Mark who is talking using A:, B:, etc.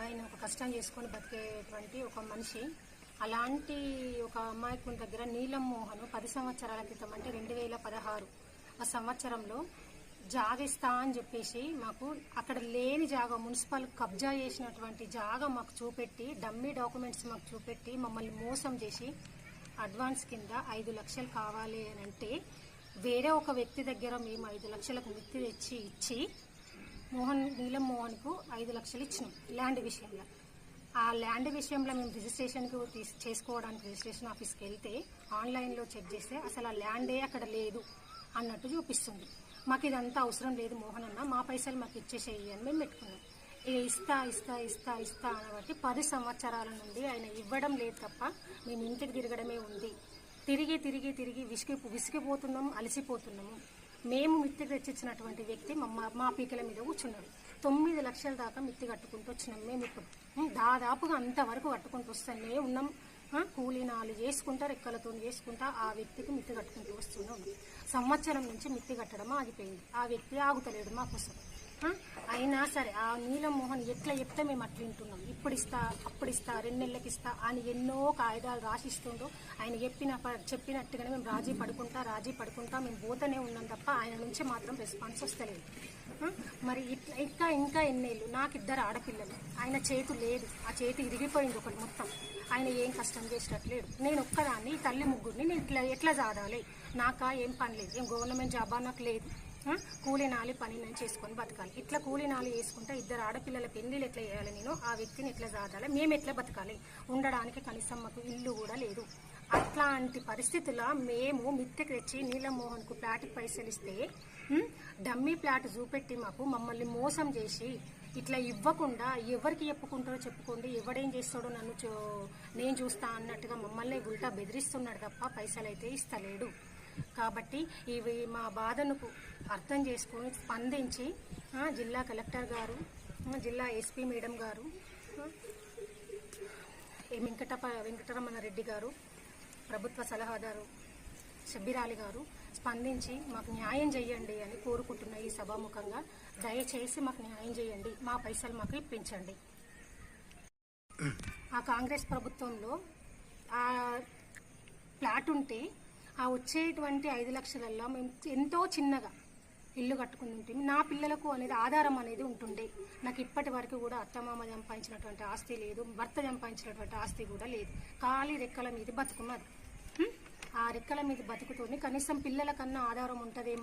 A: ఆయన ఒక కష్టం చేసుకొని బతికేటువంటి ఒక మనిషి. అలాంటి ఒక అమాయకుని దగ్గర నీలం మోహన్ పది సంవత్సరాల క్రితం అంటే రెండు వేల పదహారు ఆ సంవత్సరంలో జాగిస్తా అని చెప్పేసి మాకు అక్కడ లేని జాగా మున్సిపల్ కబ్జా చేసినటువంటి జాగా మాకు చూపెట్టి డమ్మీ డాక్యుమెంట్స్ మాకు చూపెట్టి మమ్మల్ని మోసం చేసి అడ్వాన్స్ కింద ఐదు లక్షలు కావాలి అని అంటే వేరే ఒక వ్యక్తి దగ్గర మేము ఐదు లక్షలకు వ్యక్తి తెచ్చి ఇచ్చి మోహన్ నీలం మోహన్కు ఐదు లక్షలు ఇచ్చినాం ల్యాండ్ విషయంలో. ఆ ల్యాండ్ విషయంలో మేము రిజిస్ట్రేషన్కి తీస్- చేసుకోవడానికి రిజిస్ట్రేషన్ ఆఫీస్కి వెళ్తే ఆన్లైన్లో చెక్ చేస్తే అసలు ఆ ల్యాండే అక్కడ లేదు అన్నట్టు చూపిస్తుంది. మాకు ఇదంతా అవసరం లేదు మోహన్ అన్న మా పైసలు మాకు ఇచ్చేసేయి అని మేము పెట్టుకున్నాం. ఇక ఇస్తా ఇస్తా ఇస్తా ఇస్తా అనబట్టి పది సంవత్సరాల నుండి ఆయన ఇవ్వడం లేదు తప్ప మేము ఇంటికి తిరగడమే ఉంది. తిరిగి తిరిగి తిరిగి విసిగి విసిగిపోతున్నాము అలసిపోతున్నాము మేము మిత్తి తెచ్చిచ్చినటువంటి వ్యక్తి మా మా పీకల మీద కూర్చున్నాడు. తొమ్మిది లక్షల దాకా మిత్తి కట్టుకుంటూ వచ్చినాం మేము ఇప్పుడు. దాదాపుగా అంతవరకు కట్టుకుంటూ వస్తానే ఉన్నాం. కూలీ నాలుగు చేసుకుంటా రెక్కలతో చేసుకుంటా ఆ వ్యక్తికి మిత్తి కట్టుకుంటూ వస్తున్నాం సంవత్సరం నుంచి మిత్తి కట్టడం ఆగిపోయింది. ఆ వ్యక్తి ఆగుతలేడు మా కోసం. అయినా సరే ఆ నీలం మోహన్ ఎట్లా చెప్తే మేము అట్లా వింటున్నాం. ఇప్పుడు ఇస్తా అప్పుడు ఇస్తా రెండు నెలలకి ఇస్తా అని ఎన్నో కాగితాలు రాసిస్తుండ్రు ఆయన చెప్పిన ప- చెప్పినట్టుగానే మేము రాజీ పడుకుంటా రాజీ పడుకుంటా మేము పోతూనే ఉన్నాం తప్ప ఆయన నుంచి మాత్రం రెస్పాన్స్ వస్తలేదు. మరి ఇట్లా ఇంకా ఇంకా ఎన్నేళ్ళు? నాకు ఇద్దరు ఆడపిల్లలు. ఆయన చేతు లేదు. ఆ చేతి ఇరిగిపోయింది ఒకటి మొత్తం. ఆయన ఏం కష్టం చేసినట్లేడు. నేను ఒక్కదాన్ని తల్లి ముగ్గురిని నేను ఇట్లా ఎట్లా చాదాలి నాకా ఏం పని లేదు. ఏం గవర్నమెంట్ జాబా? నాకు లేదు. కూలి నాలి పని నేను చేసుకొని బతకాలి. ఇట్లా కూలి నాలి ఇద్దరు ఆడపిల్లల పెళ్ళిళ్ళు ఎట్లా చేయాలి నేను? ఆ వ్యక్తిని ఎట్లా సాధాలి? మేము ఎట్లా బతకాలి? ఉండడానికి కనీసం మాకు ఇల్లు కూడా లేదు. అట్లాంటి పరిస్థితుల్లో మేము మిత్తెకి తెచ్చి నీలమోహన్కు ప్లాట్కి పైసలు ఇస్తే డమ్మీ ప్లాట్ చూపెట్టి మాకు మమ్మల్ని మోసం చేసి ఇట్లా ఇవ్వకుండా ఎవరికి చెప్పుకుంటారో చెప్పుకోండి ఎవడేం చేస్తాడో నన్ను చూ- నేను చూస్తా అన్నట్టుగా మమ్మల్ని ఉల్టా బెదిరిస్తున్నాడు తప్ప పైసలు అయితే ఇస్తలేడు. కాబట్టి ఇవి మా బాధను అర్థం చేసుకొని స్పందించి జిల్లా కలెక్టర్ గారు జిల్లా ఎస్పీ మేడం గారు వెంకటప వెంకటరమణ రెడ్డి గారు ప్రభుత్వ సలహాదారు షబ్బీరాలి గారు స్పందించి మాకు న్యాయం చేయండి అని కోరుకుంటున్న ఈ సభాముఖంగా దయచేసి మాకు న్యాయం చేయండి. మా పైసలు మాకు ఇప్పించండి. ఆ కాంగ్రెస్ ప్రభుత్వంలో ఆ ప్లాట్ ఉంటే ఆ వచ్చేటువంటి ఐదు లక్షలల్లో మేము ఎంతో చిన్నగా ఇల్లు కట్టుకుని ఉంటే నా పిల్లలకు అనేది ఆధారం అనేది ఉంటుండే. నాకు ఇప్పటి వరకు కూడా అత్తమామ సంపాదించినటువంటి ఆస్తి లేదు భర్త సంపాదించినటువంటి ఆస్తి కూడా లేదు. ఖాళీ రెక్కల మీద బతుకున్నది. ఆ రెక్కల మీద బతుకుతోని కనీసం పిల్లల కన్నా ఆధారం ఉంటుందేమో